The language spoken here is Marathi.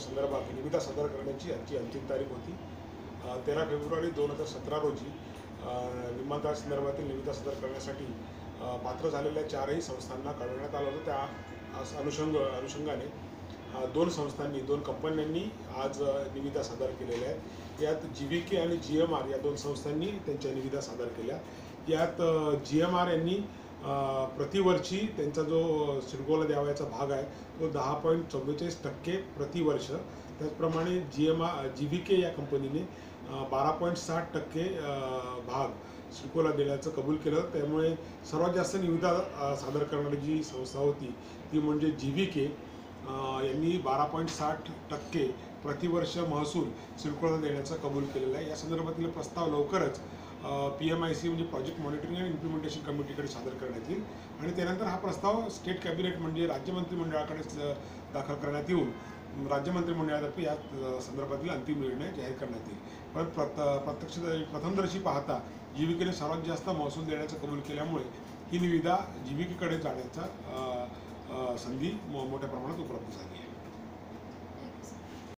संदर्भात निविदा सादर करण्याची आजची अंतिम तारीख होती. तेरा फेब्रुवारी दोन हजार सतरा रोजी अ, विमानतळ संदर्भातील निविदा सादर करण्यासाठी पात्र झालेल्या चारही संस्थांना कळवण्यात आलं होतं. त्या अनुषंग अनुषंगाने दोन संस्थांनी दोन कंपन्यांनी आज निविदा सादर केलेल्या आहेत. यात जी व्ही के आणि जी एम आर या दोन संस्थांनी त्यांच्या निविदा सादर केल्या. यात जी एम आर यांनी प्रतिवर्षी त्यांचा जो सिडगोला द्यावयाचा भाग आहे तो दहा पॉईंट चव्वेचाळीस टक्के प्रतिवर्ष. त्याचप्रमाणे जी एम आ जी व्ही के या कंपनीने बारा पॉईंट साठ टक्के भाग सिडकोला देण्याचं कबूल केलं. त्यामुळे सर्वात जास्त निविदा सादर करणारी जी संस्था होती ती म्हणजे जी व्ही के यांनी बारा पॉईंट साठ टक्के प्रतिवर्ष महसूल सिडकोला देण्याचं कबूल केलेलं आहे. या संदर्भातील प्रस्ताव लवकरच पी एम आय सी म्हणजे प्रोजेक्ट मॉनिटरिंग अँड इम्प्लिमेंटेशन कमिटीकडे सादर करण्यात येईल. आणि त्यानंतर हा प्रस्ताव स्टेट कॅबिनेट म्हणजे राज्य मंत्रिमंडळाकडे दाखल करण्यात येऊन राज्य मंत्रिमंडळातर्फे या संदर्भातील अंतिम निर्णय जाहीर करण्यात येईल. पण प्रत प्रत्यक्ष प्रथमदर्शी पाहता जीविकेने सर्वात जास्त महसूल देण्याचं कबूल केल्यामुळे ही निविदा जीविकेकडे जाण्याचा संधी मो- मोठ्या प्रमाणात उपलब्ध झाली आहे.